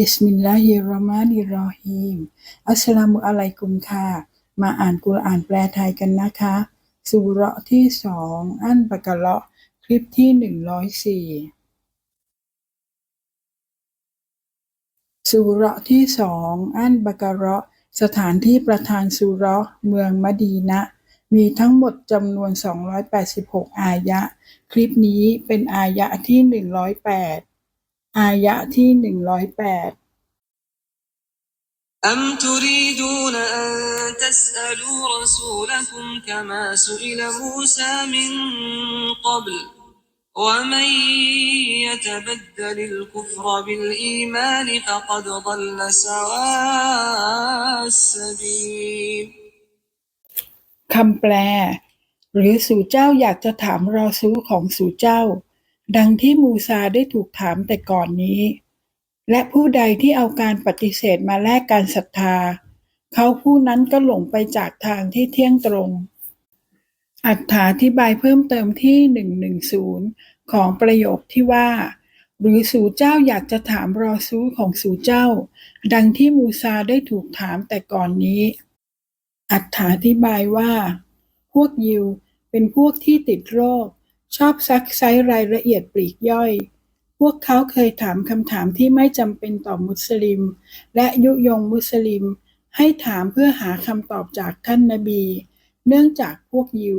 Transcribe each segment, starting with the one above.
บิสมิลลาฮิรเราะห์มานิรเราะฮีม อัสลามุอะลัยกุมค่ะ มาอ่านกุรอานแปลไทยกันนะคะสุเราะที่สองอันบะกะเราะคลิปที่หนึ่งร้อยสี่สุเราะที่สองอันบะกะเราะสถานที่ประธานสุเราะเมืองมะดีนะมีทั้งหมดจำนวน 286 อายะ คลิปนี้เป็นอายะห์ที่ 108 อายะห์ที่ 108 أم تريدون أن تسألوا رسولكم كما سئل موسى من قبل ومن يتبدل الكفر بالإيمان فقد ضل سواء السبيل คำแปล หรือสู่เจ้าอยากจะถามรอซูลของสู่เจ้า ดังที่มูซาได้ถูกถามแต่ก่อนนี้ และผู้ใดที่เอาการปฏิเสธมาแลกการศรัทธา เขาผู้นั้นก็หลงไปจากทางที่เที่ยงตรง อัถาธิบายเพิ่มเติมที่ 110 ของประโยคที่ว่า หรือสู่เจ้าอยากจะถามรอซูของสู่เจ้า ดังที่มูซาได้ถูกถามแต่ก่อนนี้ อัถาธิบายว่า พวกยิวเป็นพวกที่ติดโรค ชอบซักไซรายละเอียดปลีกย่อย พวกเขาเคยถามคำถามที่ไม่จำเป็นต่อมุสลิม และยุยงมุสลิม ให้ถามเพื่อหาคำตอบจากท่านนบี เนื่องจากพวกยิว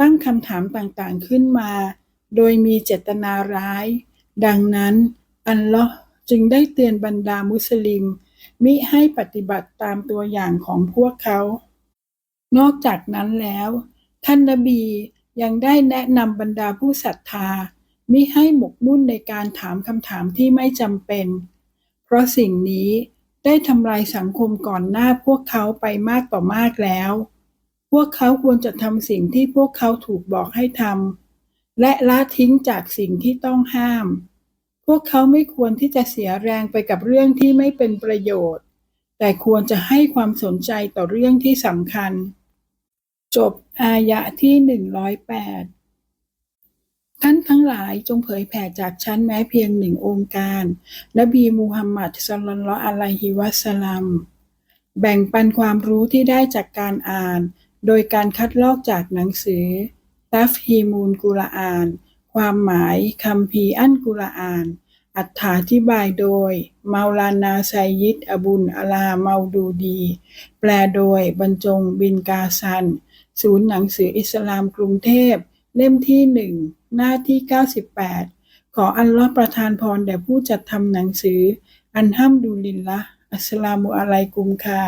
ตั้งคำถามต่างๆขึ้นมา โดยมีเจตนาร้าย ดังนั้น อัลลอฮ์จึงได้เตือนบรรดามุสลิม มิให้ปฏิบัติตามตัวอย่างของพวกเขา นอกจากนั้นแล้ว ท่านนบี ยังได้แนะนำบรรดาผู้ศรัทธามิให้หมกมุ่นในการถามคำถามที่ไม่จำเป็น เพราะสิ่งนี้ได้ทำลายสังคมก่อนหน้าพวกเขาไปมากต่อมากแล้ว พวกเขาควรจะทำสิ่งที่พวกเขาถูกบอกให้ทำและละทิ้งจากสิ่งที่ต้องห้าม พวกเขาไม่ควรที่จะเสียแรงไปกับเรื่องที่ไม่เป็นประโยชน์ แต่ควรจะให้ความสนใจต่อเรื่องที่สำคัญ จบอายะที่หนึ่งร้อยแปดท่านทั้งหลายจงเผยแผ่จากฉันแม้เพียงหนึ่งองค์การ นบีมูฮัมมัดศ็อลลัลอะลัยฮิวะสลัม แบ่งปันความรู้ที่ได้จากการอ่าน โดยการคัดลอกจากหนังสือ ตัฟฮีมูลกุรอาน ความหมายคัมภีอันกุรอาน อัถาธิบายโดยเมาลานาไซยิดอบุลอาลาเมาดูดี แปลโดยบรรจงบินกาซัน ศูนย์หนังสืออิสลามกรุงเทพ เล่มที่หนึ่งหน้าที่ 98 ขออัลลอฮ์ประทานพรแด่ผู้จัดทำหนังสือ อันห้ามดูลิลละอัสสลามุอะลัยกุมค่ะ